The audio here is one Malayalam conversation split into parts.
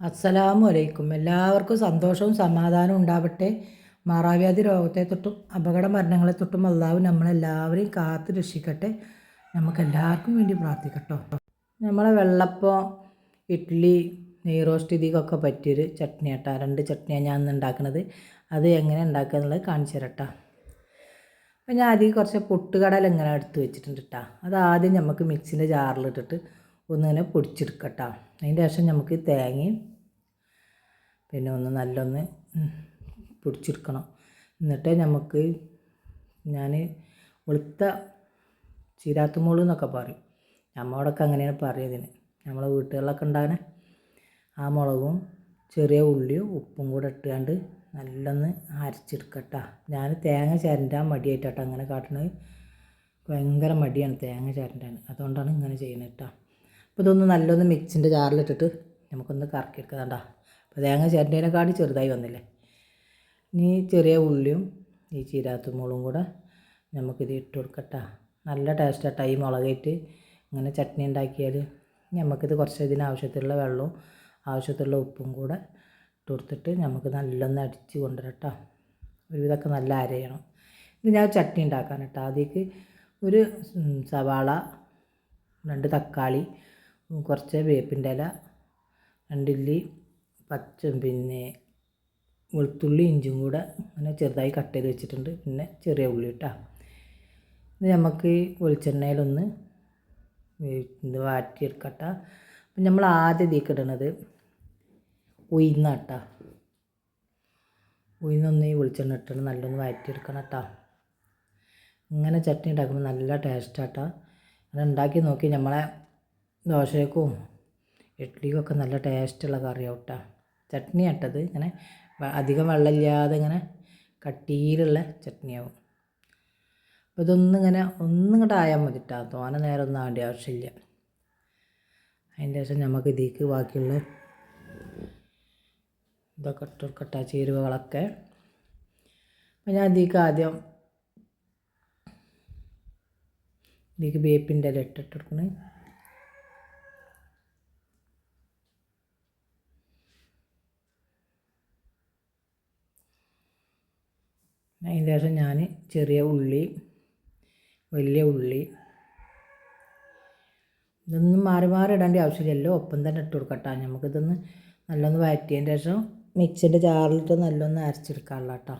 അസ്സലാമു അലൈക്കും. എല്ലാവർക്കും സന്തോഷവും സമാധാനവും ഉണ്ടാവട്ടെ. മാറാവ്യാധി രോഗത്തെ തൊട്ടും അപകട മരണങ്ങളെ തൊട്ടും അള്ളാഹു നമ്മളെല്ലാവരെയും കാത്ത് രക്ഷിക്കട്ടെ. നമുക്കെല്ലാവർക്കും വേണ്ടി പ്രാർത്ഥിക്കട്ടോ. നമ്മളെ വെള്ളപ്പം ഇഡ്ഡലി നെയ്റോസ്റ്റ് ഇതിക്കൊക്കെ പറ്റിയൊരു ചട്നി കേട്ടോ രണ്ട് ചട്നിയാണ് ഞാൻ ഉണ്ടാക്കുന്നത് അത് എങ്ങനെ ഉണ്ടാക്കുക എന്നുള്ളത് കാണിച്ചു തരട്ടോ. അപ്പം ഞാൻ ആദ്യം കുറച്ച് പൊട്ടുകടല ഇങ്ങനെ എടുത്ത് വെച്ചിട്ടുണ്ട് കേട്ടോ അത് ആദ്യം നമുക്ക് മിക്സിന്റെ ജാറിലിട്ടിട്ട് ഒന്നിങ്ങനെ പൊടിച്ചെടുക്കട്ടോ. അതിന്റെ ശേഷം നമുക്ക് തേങ്ങയും പിന്നെ ഒന്ന് നല്ലൊന്ന് പൊടിച്ചെടുക്കണം. എന്നിട്ട് നമുക്ക് ഞാൻ വെളുത്ത ചീരാത്തുമോൾ എന്നൊക്കെ പറയും. നമ്മളോടൊക്കെ അങ്ങനെയാണ് പറയുന്നതിന് നമ്മളെ വീട്ടുകളിലൊക്കെ ഉണ്ടാകുന്ന ആ മുളകും ചെറിയ ഉള്ളിയും ഉപ്പും കൂടെ ഇട്ടുകൊണ്ട് നല്ലൊന്ന് അരച്ചെടുക്കട്ടോ. ഞാൻ തേങ്ങ ചരണ്ടാൻ മടിയായിട്ടാട്ടോ അങ്ങനെ കാട്ടണത്. ഭയങ്കര മടിയാണ് തേങ്ങ ചരണ്ടാൻ. അതുകൊണ്ടാണ് ഇങ്ങനെ ചെയ്യുന്നത് കേട്ടോ അപ്പോൾ ഇതൊന്ന് നല്ലൊന്ന് മിക്സിന്റെ ജാറിലിട്ടിട്ട് നമുക്കൊന്ന് കറക്കിയെടുക്കണ്ട അപ്പോൾ തേങ്ങ ചിരണ്ടതിനെക്കാട്ടി ചെറുതായി വന്നില്ലേ. ഇനി ചെറിയ ഉള്ളിയും ഈ ചീരാത്തുമുളും കൂടെ നമുക്കിത് ഇട്ട് കൊടുക്കട്ടാ. നല്ല ടേസ്റ്റാട്ടോ ഈ മുളകിട്ട് ഇങ്ങനെ ചട്നി ഉണ്ടാക്കിയാൽ നമുക്കിത് കുറച്ച് ഇതിന് ആവശ്യത്തിലുള്ള വെള്ളവും ആവശ്യത്തിലുള്ള ഉപ്പും കൂടെ ഇട്ട് കൊടുത്തിട്ട് നമുക്ക് നല്ലൊന്ന് അടിച്ച് കൊണ്ടുവരട്ടോ. ഒരുവിധമൊക്കെ നല്ല അരയണം. ഇത് ഞാൻ ചട്നി ഉണ്ടാക്കാൻ കേട്ടോ ആദ്യക്ക് ഒരു സവാള രണ്ട് തക്കാളി കുറച്ച് വേപ്പിന്റെ ഇല രണ്ടില്ലി പച്ച പിന്നെ വെളുത്തുള്ളി ഇഞ്ചും കൂടെ അങ്ങനെ ചെറുതായി കട്ട് ചെയ്ത് വെച്ചിട്ടുണ്ട്. പിന്നെ ചെറിയ ഉള്ളി ഇട്ടാ. ഇത് നമുക്ക് വെളിച്ചെണ്ണയിലൊന്ന് ഇത് വാറ്റിയെടുക്കട്ട. അപ്പം നമ്മൾ ആദ്യം ഇതിലേക്ക് ഇടണത് ഉയർന്നാട്ടാ ഉയർന്നൊന്ന് ഈ വെളിച്ചെണ്ണ ഇട്ടാണ് നല്ലൊന്ന് വഴറ്റിയെടുക്കണം കേട്ടോ ഇങ്ങനെ ചട്നി ഉണ്ടാക്കുമ്പോൾ നല്ല ടേസ്റ്റാട്ടോ അത് ഉണ്ടാക്കി നോക്കി നമ്മളെ ദോശയ്ക്കും ഇഡ്ഡലിക്കൊക്കെ നല്ല ടേസ്റ്റുള്ള കറിയാവും കേട്ടോ ചട്നി ഇട്ടത് ഇങ്ങനെ അധികം വെള്ളമില്ലാതെ ഇങ്ങനെ കട്ടിയിലുള്ള ചട്നിയാവും. അപ്പോൾ ഇതൊന്നും ഇങ്ങനെ ഒന്നും ഇങ്ങോട്ട് ആയാൽ മതി കേട്ടോ തോന നേരം ഒന്നും ആവേണ്ട ആവശ്യമില്ല. അതിന്റെ ശേഷം നമുക്ക് ഇതിലേക്ക് ബാക്കിയുള്ള ഇതൊക്കെ ഇട്ട് ചേരുവകളൊക്കെ. അപ്പോൾ ഞാൻ ഇതിലേക്ക് ആദ്യം ഇതിക്ക് വേപ്പിന്റെ ഇല ഇട്ടിട്ട് കൊടുക്കണേ. അതിന്റെ ശേഷം ഞാൻ ചെറിയ ഉള്ളി വലിയ ഉള്ളി. ഇതൊന്നും മാറി മാറി ഇടേണ്ട ആവശ്യമില്ലല്ലോ ഒപ്പം തന്നെ ഇട്ട് കൊടുക്കട്ടോ നമുക്കിതൊന്ന് നല്ലൊന്ന് വഴറ്റിയതിന് ശേഷം മിക്സിന്റെ ജാറിലിട്ട് നല്ലൊന്ന് അരച്ചെടുക്കാനുള്ള കേട്ടോ.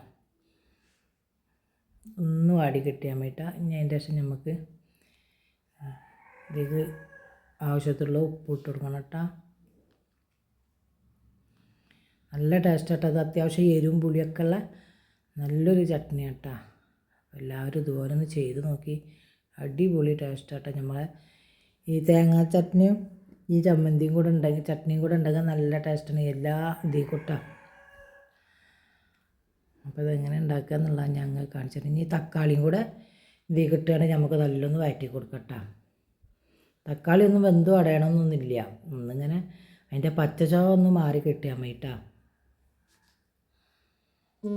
ഒന്ന് വാടി കിട്ടിയാൽ വേണ്ടിയിട്ട് ഇനി അതിന്റെ ശേഷം നമുക്ക് ഇത് ആവശ്യത്തിലുള്ള ഉപ്പ് ഇട്ട് കൊടുക്കണം കേട്ടോ. നല്ല ടേസ്റ്റ് കേട്ടോ അത് അത്യാവശ്യം എരിവും പുളിയൊക്കെ ഉള്ള നല്ലൊരു ചട്നി കേട്ടോ എല്ലാവരും ഇതുപോലെ ഒന്ന് ചെയ്ത് നോക്കി. അടിപൊളി ടേസ്റ്റ് കേട്ടോ നമ്മളെ ഈ തേങ്ങാ ചട്നിയും ഈ ചമ്മന്തിയും കൂടെ ഉണ്ടെങ്കിൽ ചട്നിയും കൂടെ ഉണ്ടെങ്കിൽ നല്ല ടേസ്റ്റാണ്. എല്ലാ ഇതേ കൂട്ടാ അപ്പോൾ ഇതെങ്ങനെ ഉണ്ടാക്കുക എന്നുള്ളത് ഞങ്ങൾ കാണിച്ചിട്ട് ഇനി തക്കാളിയും കൂടെ ഇതേ കിട്ടുകയാണെങ്കിൽ നമുക്ക് നല്ലൊന്ന് വഴറ്റി കൊടുക്കട്ട. തക്കാളി ഒന്നും വെന്തും അടയണമെന്നൊന്നുമില്ല ഒന്നിങ്ങനെ അതിന്റെ പച്ചച്ചോ ഒന്ന് മാറി കിട്ടിയാൽ മതിട്ടാ. ഇനി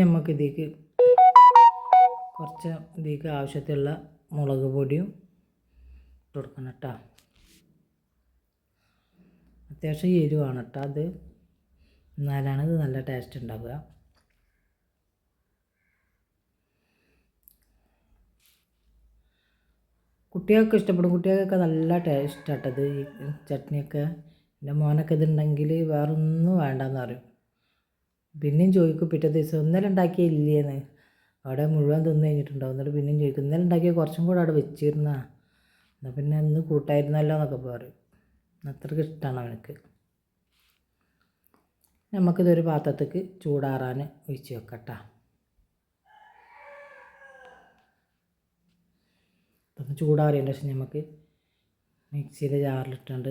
നമുക്ക് ഇതിലേക്ക് കുറച്ച് ഇതിലേക്ക് ആവശ്യത്തിലുള്ള മുളക് പൊടിയും ഇട്ട് കൊടുക്കണം കേട്ടോ അത്യാവശ്യം എരിവാണ് കേട്ടോ അത്. എന്നാലാണ് ഇത് നല്ല ടേസ്റ്റ് ഉണ്ടാവുക. കുട്ടികൾക്ക് ഇഷ്ടപ്പെടും. കുട്ടികൾക്കൊക്കെ നല്ല ടേസ്റ്റ് ആട്ടത് ഈ ചട്നിയൊക്കെ. എന്റെ മോനൊക്കെ ഇതുണ്ടെങ്കിൽ വേറൊന്നും വേണ്ടെന്ന് പറയും. പിന്നെയും ചോദിക്കും പിറ്റേ ദിവസം ഇന്നലെ ഉണ്ടാക്കിയ ഇല്ലേന്ന് അവിടെ മുഴുവൻ തിന്നു കഴിഞ്ഞിട്ടുണ്ടാവും. എന്നിട്ട് പിന്നെയും ചോദിക്കും ഇന്നലെ ഉണ്ടാക്കിയ കുറച്ചും കൂടെ അവിടെ വെച്ചിരുന്നാ? എന്നാൽ പിന്നെ അന്ന് കൂട്ടായിരുന്നല്ലോ എന്നൊക്കെ പറയും. അത്രയ്ക്ക് ഇഷ്ടമാണ് അവനക്ക്. നമുക്കിതൊരു പാത്രത്തേക്ക് ചൂടാറാൻ ഒഴിച്ച് വെക്കട്ടാ. ഇതൊന്ന് ചൂടാറിയതിന്റെ ശേഷം നമുക്ക് മിക്സിയുടെ ജാറിലിട്ടുണ്ട്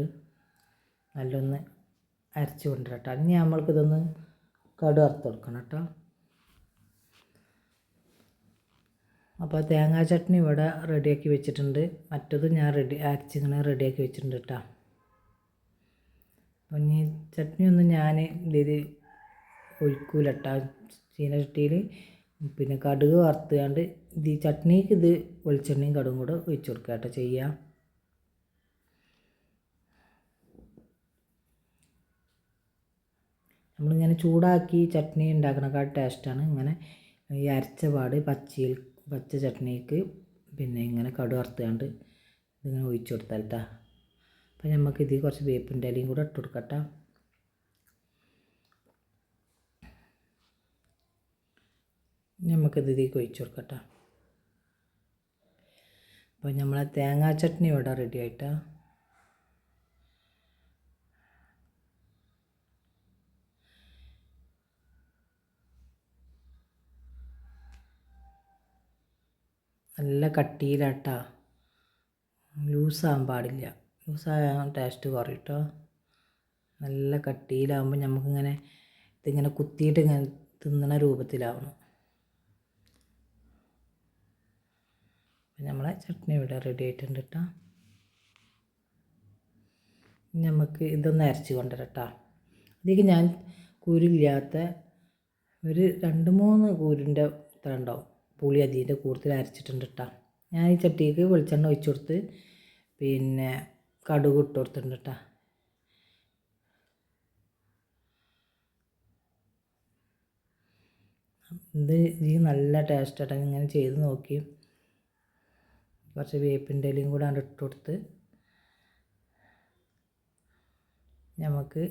നല്ലൊന്ന് അരച്ച് കൊണ്ടുവരട്ടെ. ഇനി നമ്മൾക്കിതൊന്ന് കടു വറുത്ത് കൊടുക്കണം കേട്ടോ. അപ്പോൾ തേങ്ങാ ചട്നി ഇവിടെ റെഡിയാക്കി വെച്ചിട്ടുണ്ട്. മറ്റത് ഞാൻ റെഡി അരച്ചിങ്ങനെ റെഡിയാക്കി വെച്ചിട്ടുണ്ട് കേട്ടോ. അപ്പം ഇനി ചട്നി ഒന്നും ഞാൻ ഇതിൽ ഒഴിക്കൂല കേട്ടോ. ചീനച്ചട്ടിയിൽ പിന്നെ കടുക് വറുത്തുകൊണ്ട് ഇത് ചട്നിക്ക് ഇത് വെളിച്ചെണ്ണയും കടുകും കൂടെ ഒഴിച്ച് കൊടുക്കുക കേട്ടോ ചെയ്യുക. നമ്മളിങ്ങനെ ചൂടാക്കി ചട്നി ഉണ്ടാക്കണക്കാൾ ടേസ്റ്റാണ് ഇങ്ങനെ ഈ അരച്ച പാട് പച്ചയിൽ പച്ച ചട്നിക്ക് പിന്നെ ഇങ്ങനെ കടു വറുത്തുകൊണ്ട് ഇതിങ്ങനെ ഒഴിച്ചു കൊടുത്താൽ കേട്ടോ അപ്പം നമുക്ക് കുറച്ച് വേപ്പിന്റെ ഇലയും കൂടെ ഇട്ട് കൊടുക്കട്ടെ നമുക്കിത് ഇതിലേക്ക് ഒഴിച്ചു കൊടുക്കട്ടെ. അപ്പോൾ നമ്മളെ തേങ്ങാ ചട്നി ഇവിടെ റെഡി ആയിട്ടാ. നല്ല കട്ടിയിലാട്ടാ. ലൂസാകാൻ പാടില്ല. ലൂസായാൽ ടേസ്റ്റ് കുറയും കേട്ടോ നല്ല കട്ടിയിലാകുമ്പോൾ നമുക്കിങ്ങനെ ഇതിങ്ങനെ കുത്തിയിട്ട് ഇങ്ങനെ തിന്നണ രൂപത്തിലാവണം. അപ്പം നമ്മളെ ചട്നി ഇവിടെ റെഡി ആയിട്ടുണ്ട് കേട്ടോ നമുക്ക് ഇതൊന്ന് അരച്ച് കൊണ്ടുവരട്ടോ അതിലേക്ക് ഞാൻ കുരില്ലാത്ത ഒരു രണ്ട് മൂന്ന് കൂരിന്റെ ഇത്ര ഉണ്ടാവും. പുളി അതിന്റെ കൂടുതൽ അരച്ചിട്ടുണ്ട് കേട്ടോ ഞാൻ ഈ ചട്ടിക്ക് വെളിച്ചെണ്ണ ഒഴിച്ചു കൊടുത്ത് പിന്നെ കടുക് ഇട്ട് കൊടുത്തിട്ടുണ്ട് കേട്ടോ ഇത് ഈ നല്ല ടേസ്റ്റ് ആയിട്ട് ഇങ്ങനെ ചെയ്ത് നോക്കി. കുറച്ച് വേപ്പിന്റെ ഇലയും കൂടെ ഇട്ട് കൊടുത്ത് നമുക്ക്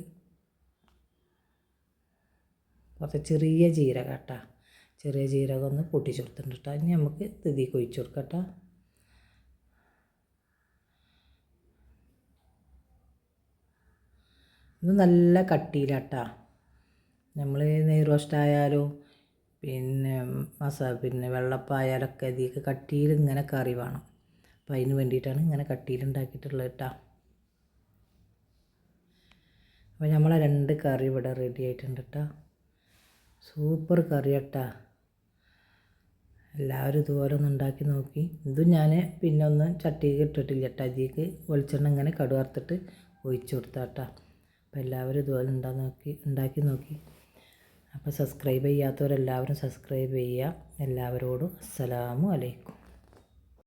കുറച്ച് ചെറിയ ജീരകം കേട്ടോ. ചെറിയ ജീരകം ഒന്ന് പൊട്ടിച്ചു കൊടുത്തിട്ടുണ്ട് കേട്ടോ. ഇനി നമുക്ക് തിതി ഒഴിച്ച് കൊടുക്കാം ഇത് നല്ല കട്ടിയിലാട്ടാ നമ്മൾ നെയ് റോസ്റ്റ് ആയാലും പിന്നെ മസാല പിന്നെ വെള്ളപ്പായാലൊക്കെ ഇതിലേക്ക് കട്ടിയിൽ ഇങ്ങനെ കറി വേണം. അപ്പം അതിന് വേണ്ടിയിട്ടാണ് ഇങ്ങനെ കട്ടിയിലുണ്ടാക്കിയിട്ടുള്ളത് കേട്ടോ അപ്പോൾ നമ്മൾ രണ്ട് കറി ഇവിടെ റെഡി ആയിട്ടുണ്ട് കേട്ടോ സൂപ്പർ കറി കേട്ടാ എല്ലാവരും ഇതുപോലെ ഒന്ന് ഉണ്ടാക്കി നോക്കി. ഇതും ഞാൻ പിന്നെ ഒന്ന് ചട്ടിക്ക് ഇട്ടിട്ടില്ല കേട്ടോ അതിലേക്ക് വെളിച്ചെണ്ണ ഇങ്ങനെ കടുവർത്തിട്ട് ഒഴിച്ചു കൊടുത്താട്ടാ. അപ്പോൾ എല്ലാവരും ഇതുപോലെ ഉണ്ടാ നോക്കി ഉണ്ടാക്കി നോക്കി. അപ്പോൾ സബ്സ്ക്രൈബ് ചെയ്യാത്തവരെല്ലാവരും സബ്സ്ക്രൈബ് ചെയ്യുക. എല്ലാവരോടും അസ്സലാമു അലൈക്കും.